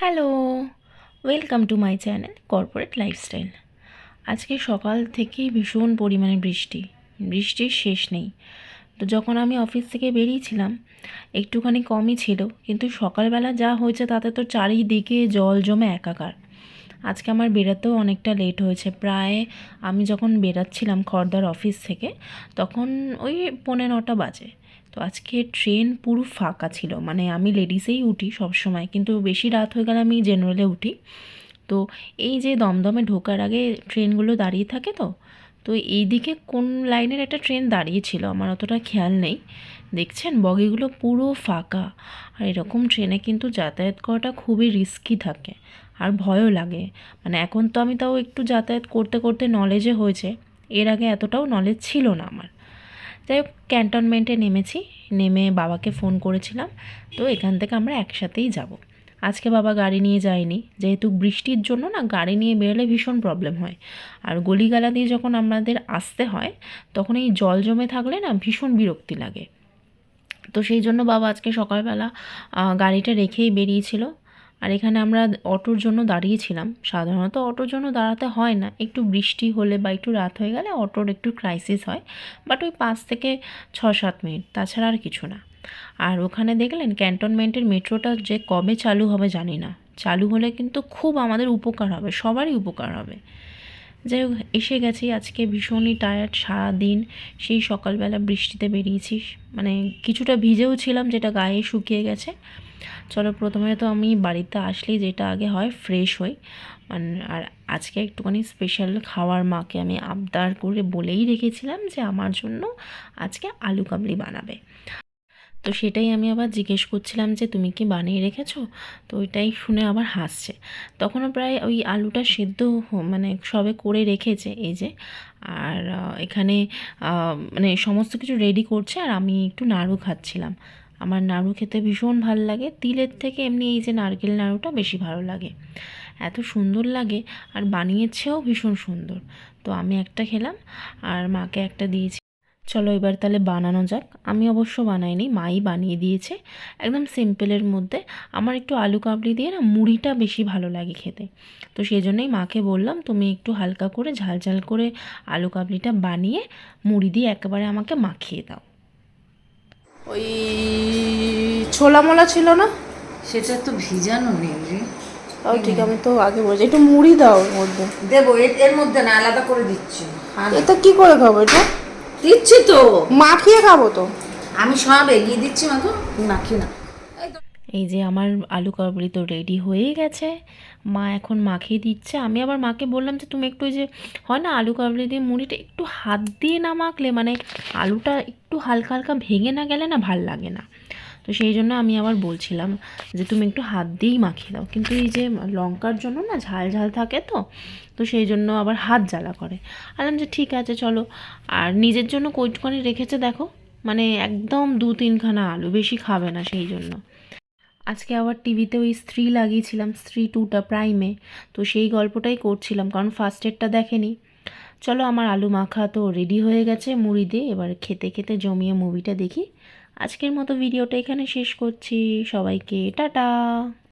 Hello welcome to my channel corporate lifestyle আজকে সকাল থেকেই ভীষণ পরিমাণে বৃষ্টি। বৃষ্টির শেষ নেই। তো যখন আমি অফিস থেকে বেরিয়েছিলাম, একটুখানি কমই ছিল, কিন্তু সকালবেলা যা হয়েছে তাতে তো চারিদিকে জল জমে একাকার। আজকে আমার বেরাতেও অনেকটা লেট হয়েছে। প্রায় আমি যখন বেরাচ্ছিলাম খড়দার অফিস থেকে, তখন ওই পৌনে নটা বাজে। তো আজকে ট্রেন পুরো ফাঁকা ছিল। মানে আমি লেডিসেই উঠি সব সময়, কিন্তু বেশি রাত হয়ে গেলে আমি জেনারেলে উঠি। তো এই যে দমদমে ঢোকার আগে ট্রেনগুলো দাঁড়িয়ে থাকে তো তো এই দিকে কোন লাইনের একটা ট্রেন দাঁড়িয়ে ছিল আমার অতটা খেয়াল নেই। দেখছেন? বগিগুলো পুরো ফাঁকা। আর এরকম ট্রেনে কিন্তু যাতায়াত করাটা খুবই রিস্কি থাকে। আর ভয়ও লাগে। মানে এখন তো আমি তাও একটু যাতায়াত করতে করতে নলেজে হয়েছে। এর আগে এতটাও নলেজ ছিল না আমার। যাই হোক ক্যান্টনমেন্টে নেমেছি, নেমে বাবাকে ফোন করেছিলাম, তো এখান থেকে আমরা একসাথেই যাব। আজকে বাবা গাড়ি নিয়ে যায়নি, যেহেতু বৃষ্টির জন্য না গাড়ি নিয়ে বেরোলে ভীষণ প্রবলেম হয়। আর গলিগালা দিয়ে যখন আমাদের আসতে হয়, তখন এই জল জমে থাকলে না ভীষণ বিরক্তি লাগে। তো সেই জন্য বাবা আজকে সকালবেলা গাড়িটা রেখেই বেরিয়েছিল। আর এখানে আমরা অটোর জন্য দাঁড়িয়েছিলাম। সাধারণত অটোর জন্য দাঁড়াতে হয় না। একটু বৃষ্টি হলে বা একটু রাত হয়ে গেলে অটোর একটু ক্রাইসিস হয়। বাট ওই পাঁচ থেকে ছ সাত মিনিট, তাছাড়া আর কিছু না। আর ওখানে দেখলেন ক্যান্টনমেন্টের মেট্রোটা যে কবে চালু হবে জানি না। চালু হলে কিন্তু খুব আমাদের উপকার হবে, সবারই উপকার হবে। যাই হোক, এসে গেছি। আজকে ভীষণই টায়ার্ড সারাদিন। সেই সকালবেলা বৃষ্টিতে বেরিয়েছি। মানে কিছুটা ভিজেও ছিলাম, যেটা গায়ে শুকিয়ে গেছে। চলো, প্রথমে তো আমি বাড়িতে আসলেই যেটা আগে হয় ফ্রেশ হই। মানে আর আজকে একটুখানি স্পেশাল খাওয়ার মাকে আমি আবদার করে বলেই রেখেছিলাম যে আমার জন্য আজকে আলু কাবলি বানাবে। তো সেটাই আমি আবার জিজ্ঞেস করছিলাম যে, তুমি কি বানিয়ে রেখেছো? তো ওইটাই শুনে আবার হাসছে। তখনও প্রায় ওই আলুটা সেদ্ধ মানে সবে করে রেখেছে এই যে। আর এখানে মানে সমস্ত কিছু রেডি করছে আর আমি একটু নাড়ু খাচ্ছিলাম। আমার নাড়ু খেতে ভীষণ ভালো লাগে। তিলের থেকে এমনি এই যে নারকেল নাড়ুটা বেশি ভালো লাগে। এত সুন্দর লাগে আর বানিয়েছেও ভীষণ সুন্দর। তো আমি একটা খেলাম আর মাকে একটা দিয়েছি চলো এবার তাহলে বানানো যাক। আমি অবশ্য বানাইনি মাই বানিয়ে দিয়েছে। একদম সিম্পলের মধ্যে। আমার একটু আলু কাবলি দিয়ে না মুড়িটা বেশি ভালো লাগে খেতে। তো সেই জন্যই মাকে বললাম তুমি একটু হালকা করে ঝাল ঝাল করে আলু কাবলিটা বানিয়ে মুড়ি দিয়ে একেবারে আমাকে মাখিয়ে দাও। ওই ছোলা মোলা ছিল না? সেটা তো ভিজানো নেই রে। ঠিক আমি তো আগে বলছি একটু মুড়ি দাও ওর মধ্যে। দেবো এর মধ্যে না আলাদা করে দিচ্ছি। আর এটা কি করে খাব এটা? দিচ্ছি তো। মাখিয়ে খাব তো। আমি সব এগিয়ে দিচ্ছি মাখো মাখি না এই যে আমার আলু কাবলি তো রেডি হয়ে গেছে। মা এখন মাখিয়ে দিচ্ছে। আমি আবার মাকে বললাম যে তুমি একটু ওই যে হয় না আলু কাবলি দিয়ে মুড়িটা একটু হাত দিয়ে না মাখলে মানে আলুটা একটু হালকা হালকা ভেঙে না গেলে না ভালো লাগে না। তো সেই জন্য আমি আবার বলছিলাম যে তুমি একটু হাত দিয়েই মাখিয়ে দাও। কিন্তু এই যে লঙ্কার জন্য না ঝাল ঝাল থাকে তো তো সেই জন্য আবার হাত জ্বালা করে। আলাম যে ঠিক আছে, চলো। আর নিজের জন্য কইটুকানি রেখেছে দেখো মানে একদম দু তিনখানা আলু, বেশি খাবে না সেই জন্য। আজকে আবার টিভিতে ওই স্ত্রী লাগিয়েছিলাম, স্ত্রী টুটা প্রাইমে। তো সেই গল্পটাই করছিলাম, কারণ ফার্স্ট এডটা দেখেনি। চলো আমার আলু মাখা তো রেডি হয়ে গেছে মুড়ি দিয়ে। এবার খেতে খেতে জমিয়ে মুভিটা দেখি। আজকের মতো ভিডিওটা এখানে শেষ করছি। সবাইকে টাটা।